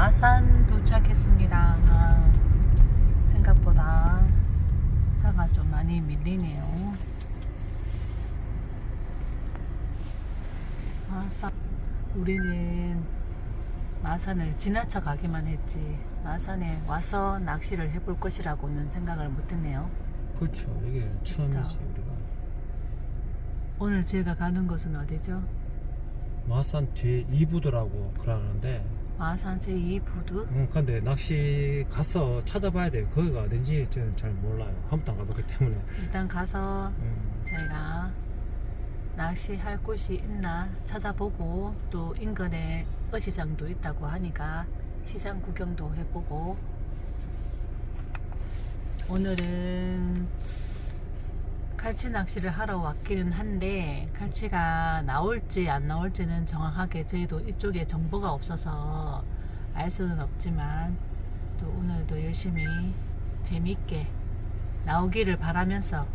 마산 도착했습니다. 아, 생각보다 차가 좀 많이 밀리네요. 마산 우리는 마산을 지나쳐 가기만 했지 마산에 와서 낚시를 해볼 것이라고는 생각을 못했네요. 그렇죠. 이게 처음이지 우리가. 오늘 제가 가는 곳은 어디죠? 마산 뒤에 이부도라고 그러는데, 마산 제2부두? 음, 근데 낚시 가서 찾아봐야 돼요. 거기가 어딘지 저는 잘 몰라요. 한 번도 안 가봤기 때문에. 일단 가서 음, 저희가 낚시할 곳이 있나 찾아보고 또 인근에 어시장도 있다고 하니까 시장 구경도 해보고 오늘은 갈치 낚시를 하러 왔기는 한데 갈치가 나올지 안 나올지는 정확하게 저희도 이쪽에 정보가 없어서 알 수는 없지만 또 오늘도 열심히 재미있게 나오기를 바라면서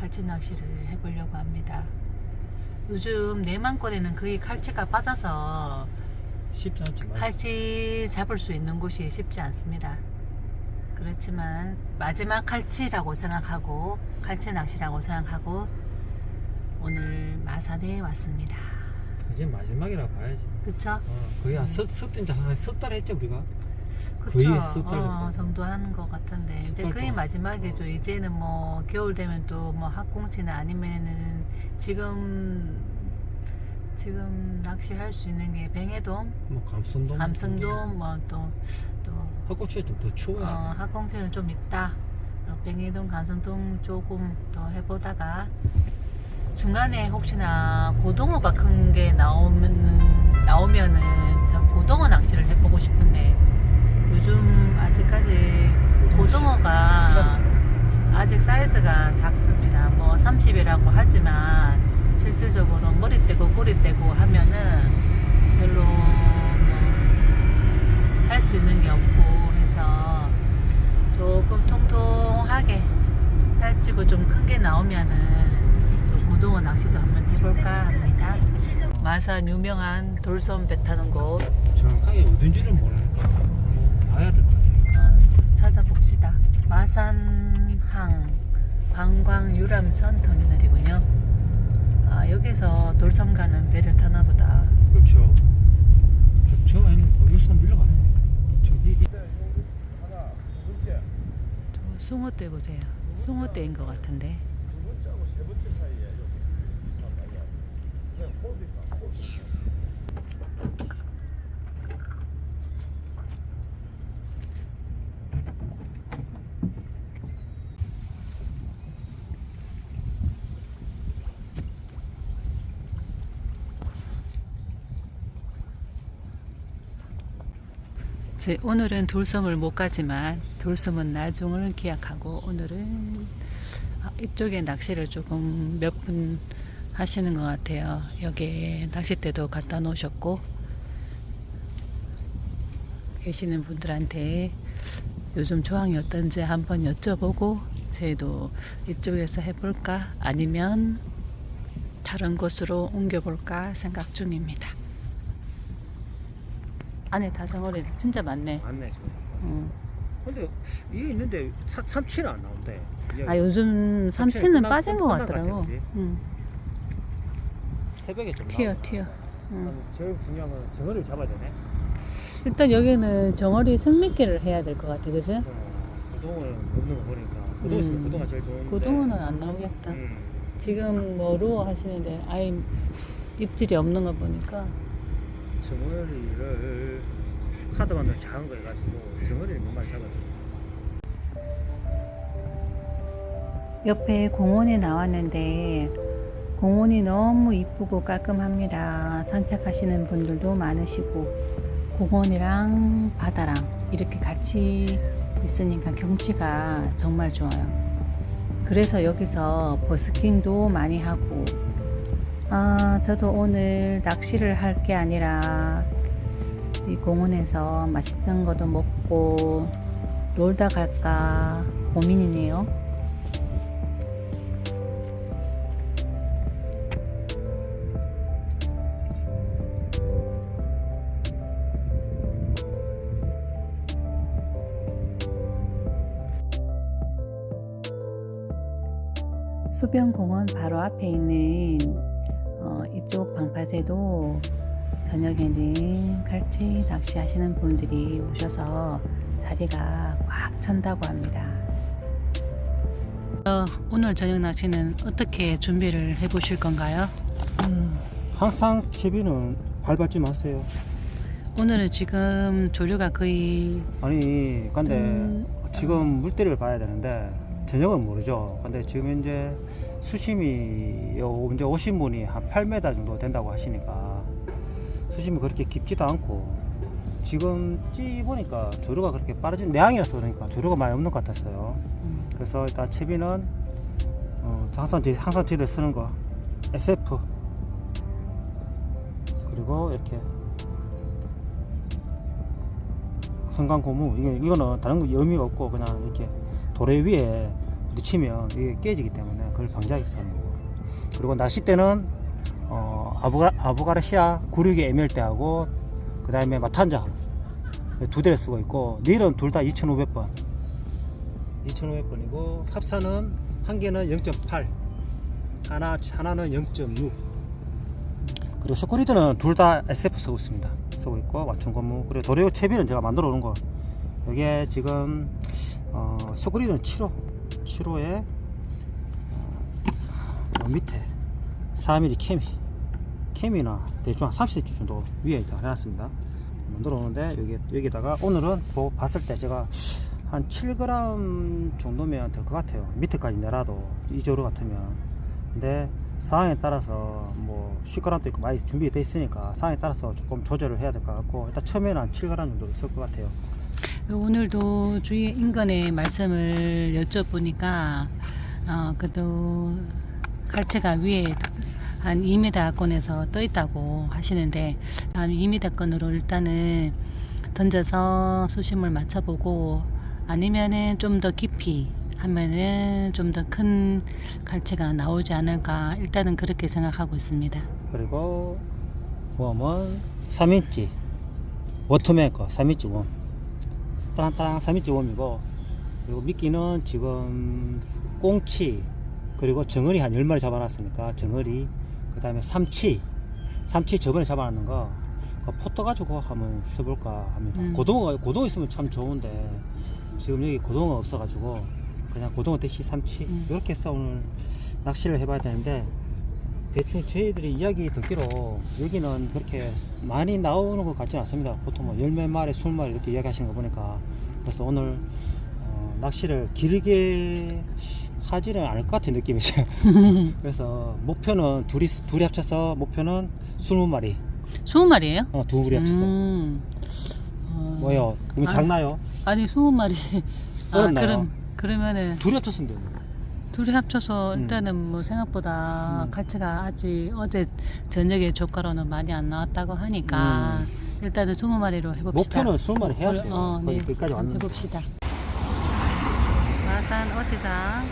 갈치 낚시를 해보려고 합니다. 요즘 내만권에는 거의 갈치가 빠져서 쉽지 않지만. 칼치 잡을 수 있는 곳이 쉽지 않습니다. 그렇지만 마지막 칼치라고 생각하고 칼치 낚시라고 생각하고 오늘 마산에 왔습니다. 이제 마지막이라 봐야지. 그쵸? 어, 거의 한 음. 석, 석달, 한석달 했죠, 우리가? 그쵸? 거의 석달 어, 정도. 정도 하는 것 같은데 석 이제 달 거의 동안. 마지막이죠. 이제는 뭐 겨울 되면 또 뭐 학꽁치나 아니면은 지금 지금 낚시할 수 있는 게 뱅해돔, 뭐, 감성돔. 감성돔, 뭐또또 학고추에 좀더 추워야 어, 돼. 학공채는 좀 있다. 어, 뱅이동, 감성동 조금 더 해보다가 중간에 혹시나 고등어가 큰 게 나오면 나오면은 저 고등어 낚시를 해보고 싶은데 요즘 아직까지 고등어가 아직 사이즈가 작습니다. 뭐 30이라고 하지만 실질적으로 머리 떼고 꼬리 떼고 하면은 별로 할수 있는 게 없고 해서 조금 통통하게 살찌고 좀 큰 게 나오면은 또 고등어 낚시도 한번 해볼까 합니다. 마산 유명한 돌섬 배 타는 곳 정확하게 어딘지를 모르니까 한번 봐야 될 것 같아요. 어, 찾아봅시다. 마산항 관광 유람선 터미널이군요. 아, 여기서 돌섬 가는 배를 타나 보다. 그렇죠. 저 아니, 어, 유산 밀러 가네. 저기 숭어떼 보세요. 숭어떼인 것 같은데. 제- 오늘은 돌섬을 못 가지만 돌섬은 나중을 기약하고 오늘은 아, 이쪽에 낚시를 조금 몇 분 하시는 것 같아요. 여기에 낚싯대도 갖다 놓으셨고 계시는 분들한테 요즘 조항이 어떤지 한번 여쭤보고 저희도 이쪽에서 해볼까 아니면 다른 곳으로 옮겨볼까 생각 중입니다. 안에 다 정어리 진짜 많네. 맞네 지금. 음. 근데 이게 있는데 사, 삼치는 안 나온대. 이게 아 요즘 삼치는 끝난- 빠진 것 끝난 것 같더라고. 같아, 그지? 응. 새벽에 좀 튀어 나오나. 튀어. 응. 아니, 제일 중요한 건 정어리를 잡아야 되네. 일단 여기는 정어리 생미끼를 해야 될 것 같아, 그지? 어, 고동어는 없는 거 보니까 있으면 음. 제일 좋은데. 고등어는 안 나오겠다. 음. 지금 뭐 루어 하시는데 아예 입질이 없는 거 보니까 정어리를 카드만들 작은 거 해가지고 정어리를 몇 마리 잡아야 돼. 옆에 공원에 나왔는데 공원이 너무 이쁘고 깔끔합니다. 산책하시는 분들도 많으시고 공원이랑 바다랑 이렇게 같이 있으니까 경치가 정말 좋아요. 그래서 여기서 버스킹도 많이 하고 아, 저도 오늘 낚시를 할 게 아니라 이 공원에서 맛있는 것도 먹고 놀다 갈까 고민이네요. 수변공원 바로 앞에 있는 어, 이쪽 방파제도 저녁에는 갈치 낚시 하시는 분들이 오셔서 자리가 꽉 찬다고 합니다. 어, 오늘 저녁 낚시는 어떻게 준비를 해 보실 건가요? 항상 채비는 밟지 마세요. 오늘은 지금 조류가 거의 아니, 근데 음, 지금 물때를 봐야 되는데 저녁은 모르죠. 근데 지금 현재 수심이 요. 이제 오신 분이 한 8m 정도 된다고 하시니까 수심이 그렇게 깊지도 않고 지금 찌 보니까 조류가 그렇게 빠르진 내항이라서 그러니까 조류가 많이 없는 것 같았어요. 음, 그래서 일단 채비는 어, 항상 저- 항상 저희들 쓰는 거 SF 그리고 이렇게 한강 고무 이거 이거는 다른 거 의미가 없고 그냥 이렇게 도래 위에 부딪히면 이게 깨지기 때문에 그걸 방지하기 위해서 하는 거고 그리고 낚싯대는 어, 아부가, 아부가르시아 96의 ML대하고 그 다음에 마탄자 두 대를 쓰고 있고 닐은 둘 다 2500번. 2,500번이고 합사는 한 개는 0.8 하나, 하나는 0.6 그리고 쇼크리드는 둘 다 SF 쓰고 있습니다. 쓰고 있고 맞춤 건무. 그리고 도레오 채비는 제가 만들어 놓은 거. 여기에 지금 어, 쇼크리드는 7호 7호에 어, 밑에 4mm 케미 케미나 대충 한 30cm 정도 위에 있다 해놨습니다 만들어 놓는데 여기, 여기다가 오늘은 보- 봤을 때 제가 한 7g 정도면 될 것 같아요. 밑에까지 내라도 이 조류 같으면. 근데 상황에 따라서 뭐 10g도 있고 많이 준비되어 있으니까 상황에 따라서 조금 조절을 해야 될 것 같고 일단 처음에는 한 7g 정도 있을 것 같아요. 오늘도 주위 인근의 말씀을 여쭤보니까 어, 그래도 갈치가 위에 한 2m권에서 떠 있다고 하시는데 한 2m권으로 일단은 던져서 수심을 맞춰보고 아니면은 좀 더 깊이 하면은 좀 더 큰 갈치가 나오지 않을까 일단은 그렇게 생각하고 있습니다. 그리고 웜은 3인치 워터메이커 3인치 웜 따랑따랑 3인치 웜이고 그리고 미끼는 지금 꽁치 그리고 정어리 한 10마리 잡아놨으니까 정어리 그 다음에 삼치 삼치 저번에 잡아놨는 거 포터 가지고 한번 써볼까 합니다 음. 고등어 고등어 있으면 참 좋은데 지금 여기 고등어 없어가지고 그냥 고등어 대시 삼치 음. 이렇게 해서 오늘 낚시를 해봐야 되는데 대충 저희들이 이야기 듣기로 여기는 그렇게 많이 나오는 것 같지는 않습니다. 보통 뭐 열몇 마리, 스물 마리 이렇게 이야기하시는 거 보니까 그래서 오늘 어, 낚시를 길게 하지는 않을 것 같은 느낌이죠. 그래서 목표는 둘이 둘이 합쳐서 목표는 스무 마리, 20마리예요? 어, 두 둘이 합쳐서 음. 어, 뭐요? 이거 아. 작나요? 아니 20마리. 아, 어렵나요? 그럼 그러면은 둘이 합쳤으면 돼요. 둘이 합쳐서 음. 일단은 뭐 생각보다 음. 갈치가 아직 어제 저녁에 조가로는 많이 안 나왔다고 하니까 일단은 20마리로 해봅시다. 음. 목표는 마리 해야 돼요. 어, 네. 거기까지 한번 왔는데. 해봅시다. 마산 어시장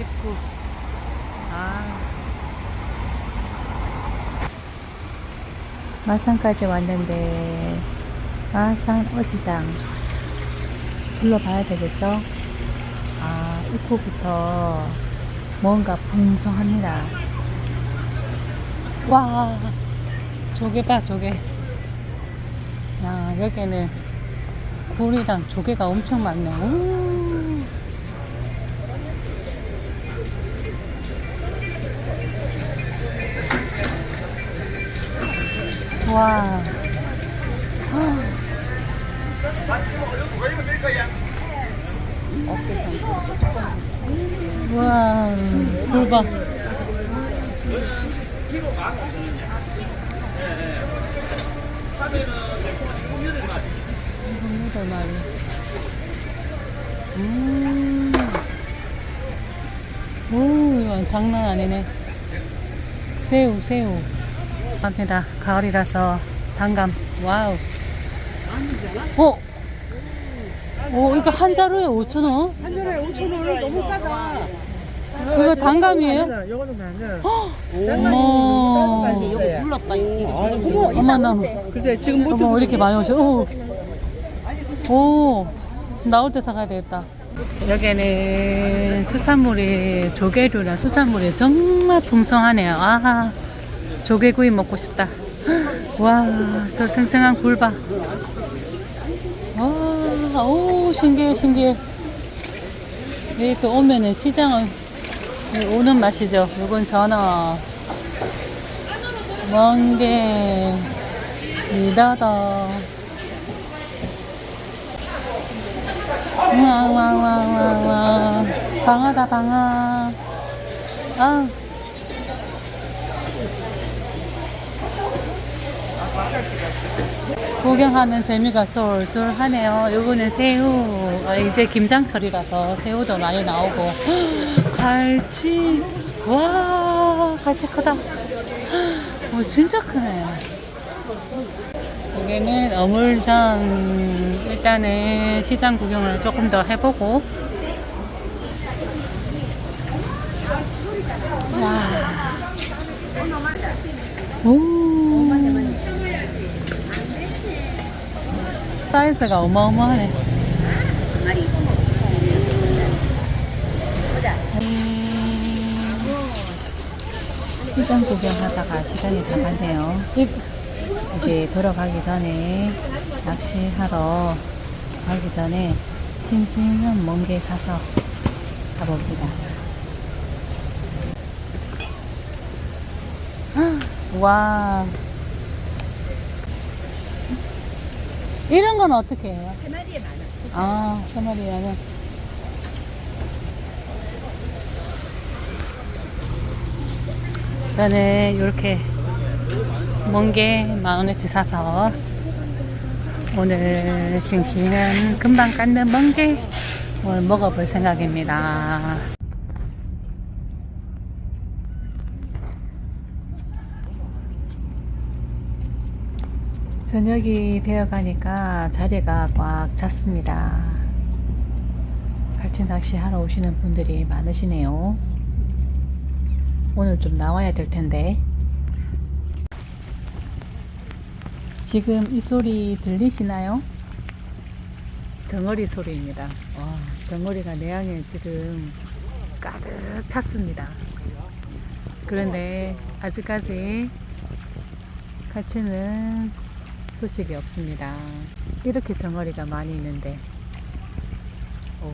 입구. 아. 마산까지 왔는데 마산 어시장 둘러봐야 되겠죠? 아, 입구부터 뭔가 풍성합니다. 와, 조개 봐, 조개. 야, 여기는 굴이랑 조개가 엄청 많네. 오. 와. 와, 굴 봐. 여덟 마리. 음. 오, 장난 아니네. 새우, 새우. 갑니다. 가을이라서 단감. 와우. 어? 오, 이거 한 자루에 5,000원? 한 잔에 5천 원 너무 싸다. 이거 단감이에요? 이거는 나는. 어머. 여기 불렀다. 어머, 나. 글쎄 지금 못 어머, 왜 이렇게 많이 오셔? 오. 오. 나올 때 사가야 되겠다. 여기는 수산물이 조개류나 수산물이 정말 풍성하네요. 아, 조개구이 먹고 싶다. 와, 저 생생한 굴 봐. 와, 오, 신기해, 신기해. 여기 또 오면은 시장은 오는 맛이죠. 요건 전어, 멍게, 미더더. 우왕우왕우왕우왕 방어다 방어 아 구경하는 재미가 쏠쏠하네요. 요거는 새우 아, 이제 김장철이라서 새우도 많이 나오고. 갈치 와 갈치 크다. 오, 진짜 크네. 여기는 어물전 일단은 시장 구경을 조금 더 해보고. 와. 오. 사이즈가 어마어마하네. 시장 구경하다가 시간이 다 갔네요. 이제 돌아가기 전에 낚시하러 가기 전에 싱싱한 멍게 사서 가봅니다. 와. 이런 건 어떻게 해요? 세 마리에 만 원. 아, 세 마리에 만 원. 저는 이렇게 멍게 만 원어치 사서 오늘 싱싱한 금방 깎는 멍게 오늘 먹어볼 생각입니다. 저녁이 되어 가니까 자리가 꽉 찼습니다. 갈치 낚시 하러 오시는 분들이 많으시네요. 오늘 좀 나와야 될 텐데. 지금 이 소리 들리시나요? 정어리 소리입니다. 와, 정어리가 내양에 지금 가득 찼습니다. 그런데 아직까지 갈치는 소식이 없습니다. 이렇게 정어리가 많이 있는데, 오.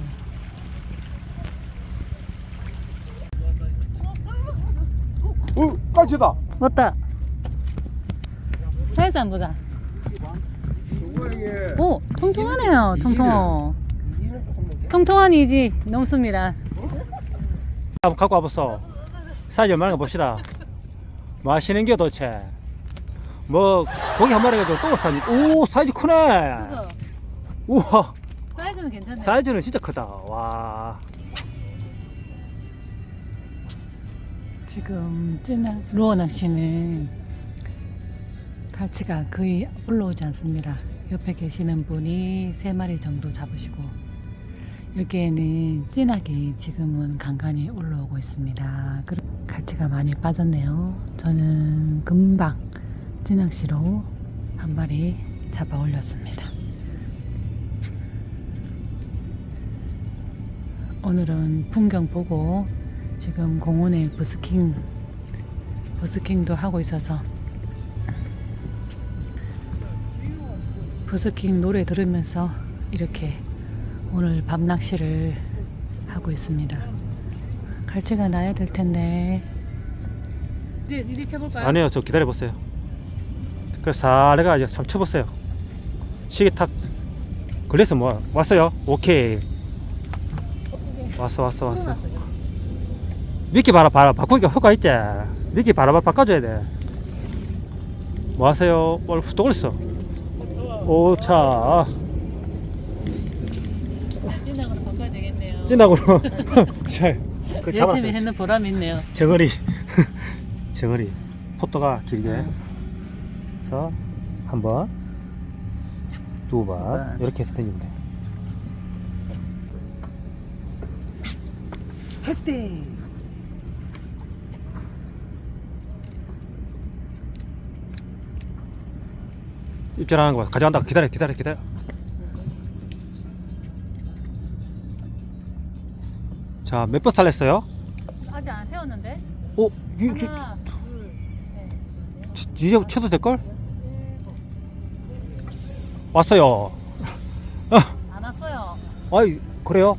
어, 깔치다. 맞다. 사이즈 안 보자. 오, 통통하네요. 통통. 통통한 이지 넘습니다. 갖고 와봤어. 사이즈 얼마나 봅시다. 뭐 하시는 게 도대체? 뭐 고기 한 마리가 또 사니? 오 사이즈 크네. 그래서 우와 사이즈는 괜찮네. 사이즈는 진짜 크다. 와. 지금 찐한 루어 낚시는 갈치가 거의 올라오지 않습니다. 옆에 계시는 분이 세 마리 정도 잡으시고 여기에는 찐하게 지금은 간간히 올라오고 있습니다. 갈치가 많이 빠졌네요. 저는 금방 찐낚시로 한 마리 잡아 올렸습니다. 오늘은 풍경 보고 지금 공원에 버스킹 버스킹도 하고 있어서 버스킹 노래 들으면서 이렇게 오늘 밤 낚시를 하고 있습니다. 갈치가 나야 될 텐데. 이제 이제 쳐볼까요? 아니요 저 기다려 보세요. 그 사례가 이제 삼 쳐보세요. 시계 탁 걸려서 뭐 왔어요? 오케이. 왔어 왔어 왔어. 미끼 바라 바라 바꾸니까 효과 있지. 미끼 바라바 바꿔줘야 돼. 뭐 하세요? 오늘 또 걸렸어. 오차 찐하고 바꿔야 되겠네요. 찐다고로. 자, 그 열심히 잡았어요. 했는 보람이 있네요. 정어리 정어리 포토가 길게 음. 해서 한 번 두번 네. 이렇게 해서 당기면 돼 햇대. 입질하는 거야 가져간다 기다려 기다려 기다려 자, 몇 번 살렸어요? 아직 안 세웠는데? 어, 유, 유, 하나, 둘, 셋. 이제 쳐도 될걸? 왔어요. 안 왔어요. 아이, 그래요?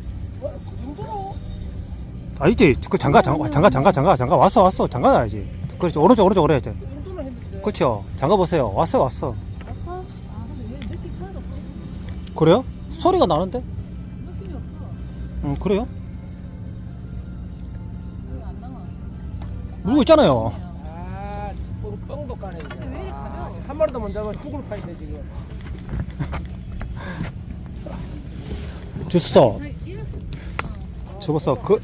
아, 이제 그 장가, 장가, 장가, 장가, 장가, 장가 왔어, 왔어. 장가 나야지. 그렇지, 오른쪽, 오른쪽, 오래 해야지. 그렇죠. 장가 보세요. 왔어, 왔어. 아? 그래요? 소리가 나는데? 응, 그래요? 물고 있잖아요. 아, 뻥- 뻥도 까네. 아? 한 마리 더 먼저 하면 죽을 파이네 지금. 주스터. 죽었어. 그,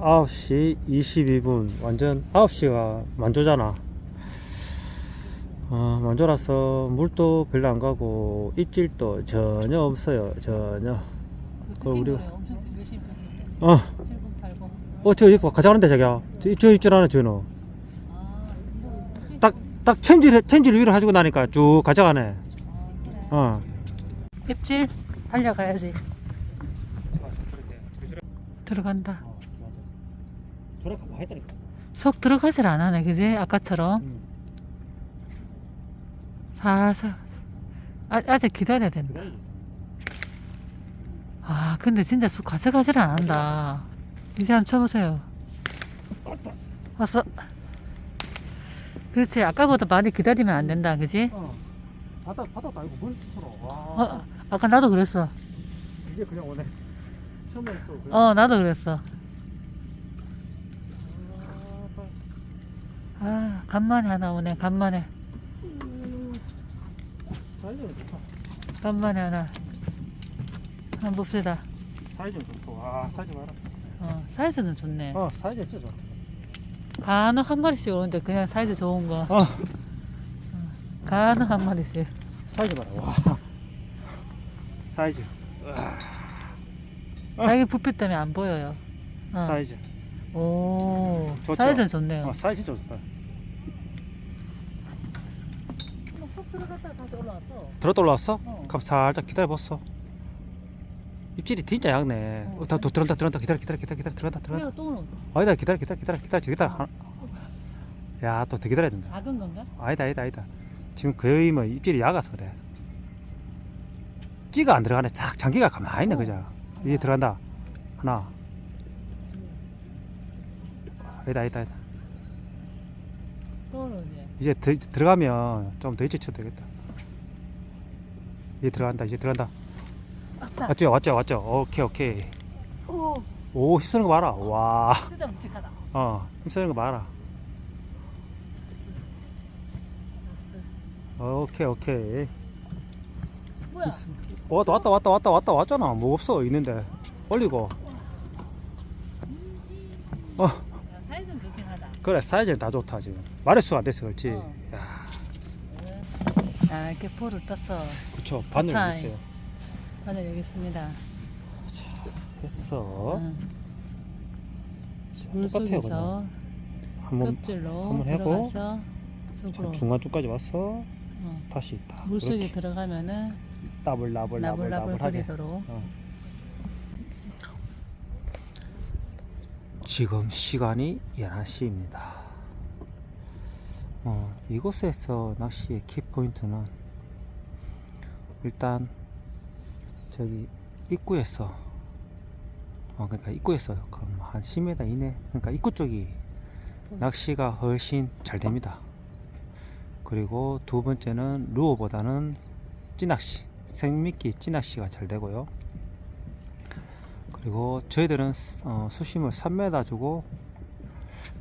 9시 22분. 완전 9시가 만조잖아. 어, 만조라서 물도 별로 안 가고, 입질도 전혀 없어요. 전혀. 그 우리-. 어, 7080. 어, 저 입, 가져가는데, 자기야. 저, 저 입질 하나 줘너. 아, 뭐, 딱, 딱 챔질, 챔질 위로 해주고 나니까 쭉 가져가네. 아, 그래. 어. 입질 달려가야지. 들어간다. 저렇게 많이 했다니까. 속 들어가질 않아네, 그지? 아까처럼. 응. 살살. 아, 아직 기다려야 된다. 아, 근데 진짜 속 가져가질 않는다. 이제 한번 쳐보세요. 왔어. 그렇지. 아까보다 많이 기다리면 안 된다, 그지? 어. 바다, 바다도 아니고 뭘 서로. 와. 어, 아까 나도 그랬어. 이게 그냥 오네. 처음에 했어. 그냥. 어, 나도 그랬어. 아, 간만에 하나 오네, 간만에. 사이즈는 좋다. 간만에 하나. 한번 봅시다. 사이즈는 좋고. 와, 사이즈 봐라. 어, 사이즈는 좋네. 어, 사이즈 진짜 좋아. 간혹 한 마리씩 오는데 그냥 사이즈 좋은 거. 어, 간혹 한 마리씩. 사이즈 봐라. 와. 사이즈. 자기 부피 때문에 안 보여요. 어. 사이즈. 오, 좋죠? 사이즈는 좋네요. 어, 사이즈 좋다. 쏙 들어갔다 다시 올라왔어. 어. 그럼 살짝 기다려봤어. 입질이 진짜 얇네. 어. 어, 다, 또 들어간다, 들어간다, 기다려, 기다려, 기다려, 기다려, 똥을 온다. 아니다, 기다려, 기다려, 기다려, 기다려, 기다려. 하나. 야, 또 더 기다려야 된다. 작은 건가? 아니다, 아니다, 아니다. 지금 거의 뭐 입질이 작아서 그래. 찌가 안 들어가네. 싹 장기가 가만히 있네, 그죠? 이게 들어간다. 하나. 아니다, 아니다, 아니다. 이제 더, 들어가면 좀 더 일찍 쳐도 되겠다. 이제 들어간다, 이제 들어간다. 왔다. 왔죠, 왔죠, 왔죠. 오케이, 오케이. 오, 오, 힘쓰는 거 봐라. 와. 진짜 묵직하다. 어, 힘쓰는 거 봐라. 오케이, 오케이. 뭐야? 왔다, 왔다, 왔다, 왔다, 왔다, 왔잖아. 뭐 없어, 있는데. 올리고. 어, 야, 사이즈는 좋긴 하다. 그래, 사이즈는 다 좋다, 지금. 마리수가 안 됐어, 그렇지. 어. 야, 아, 이렇게 포를 떴어. 그쵸. 바늘 오타이. 있어요. 맞아, 여기 있습니다. 됐어. 응. 자, 물 똑같아요, 그냥. 속에서 한번 껍질로 한번 해보. 들어가서 속으로 중간쪽까지 왔어. 어, 다시 다. 물 속에 이렇게 들어가면은 나불, 나불, 나불, 나불나불. 거리도록 어. 지금 시간이 11시입니다. 어, 이곳에서 낚시의 키포인트는 일단 저기 입구에서 어, 그러니까 입구에서 그럼 한 10m 이내 그러니까 입구 쪽이 낚시가 훨씬 잘 됩니다. 그리고 두 번째는 루어보다는 찌낚시 생미끼 찌낚시가 잘 되고요. 그리고 저희들은 어, 수심을 3m 주고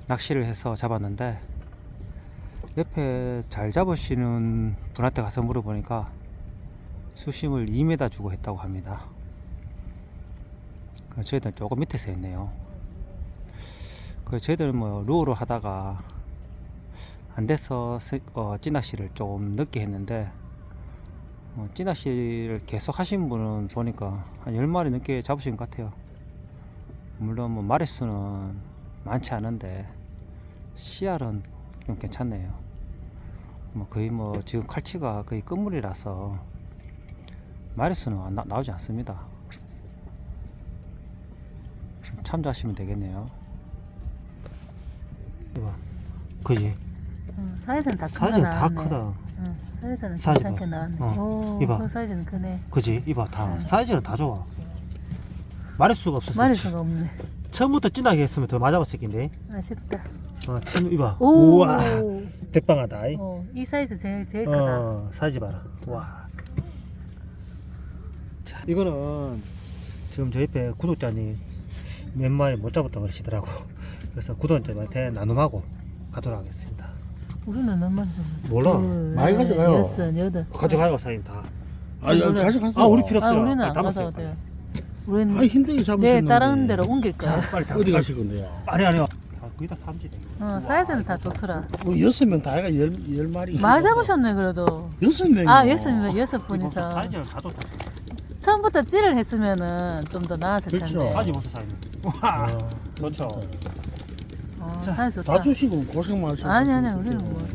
낚시를 해서 잡았는데 옆에 잘 잡으시는 분한테 가서 물어보니까 수심을 2m 주고 했다고 합니다. 그래서 저희들은 조금 밑에서 했네요. 그 저희들은 뭐 루어로 하다가 안 돼서 세- 어, 찌낚시를 좀 늦게 했는데 어, 찌낚시를 계속 하신 분은 보니까 한 10마리 넘게 잡으신 것 같아요. 물론 뭐 마리수는 많지 않은데 씨알은 좀 괜찮네요. 뭐 거의 뭐 지금 칼치가 거의 끝물이라서 마리수는 안 나, 나오지 않습니다. 참조하시면 되겠네요. 그지? 응, 사이즈는 다 큰거 사이즈는 다 나왔네. 크다. 응, 사이즈는 사이즈 괜찮게 봐. 나왔네. 어, 오, 이봐. 그 사이즈는 크네. 그지? 이봐, 다 네. 사이즈는 다 좋아. 말할 수가 없었어. 말할 수가 없네. 처음부터 진하게 했으면 더 맞아봤을 텐데. 아쉽다. 어, 처음 이봐. 오, 우와, 대빵하다. 이. 어, 이 사이즈 제일 제일 크다. 어, 사이즈 봐라. 와. 자, 이거는 지금 저희 배 구독자님 몇 마리 못 잡았다 그러시더라고. 그래서 구독자님한테 나눔하고 가도록 하겠습니다. 우리는 정도? 몰라. 둘, 많이 넷, 가져가요. 여섯, 여덟. 가져가요, 사장님 다. 아, 야, 우리는- 가져가세요. 아, 우리 필요 아, 없어요. 우리는 빨리 안 담았어요, 가져도 돼요. 우리는 아, 힘들게 잡으셨는데. 내 다른 데로 옮길 거야. 빨리 다. 어디 가실 건데요? 아니 아니요. 아, 거의 다 삼지. 어, 사이즈는 다 좋더라. 우리 여섯 명 다 해가 열, 열 마리. 많이 잡으셨네 그래도. 여섯 명. 아 여섯 명 여섯 분이서 사이즈는 다 좋다. 처음부터 찌를 했으면은 좀 더 나았을 그렇죠. 텐데. 사이즈 보세요, 사이즈. 와, 아, 좋죠. 어, 자, 사이즈 다. 주시고 고생 많으셨어요. 아니 아니 우리는 뭐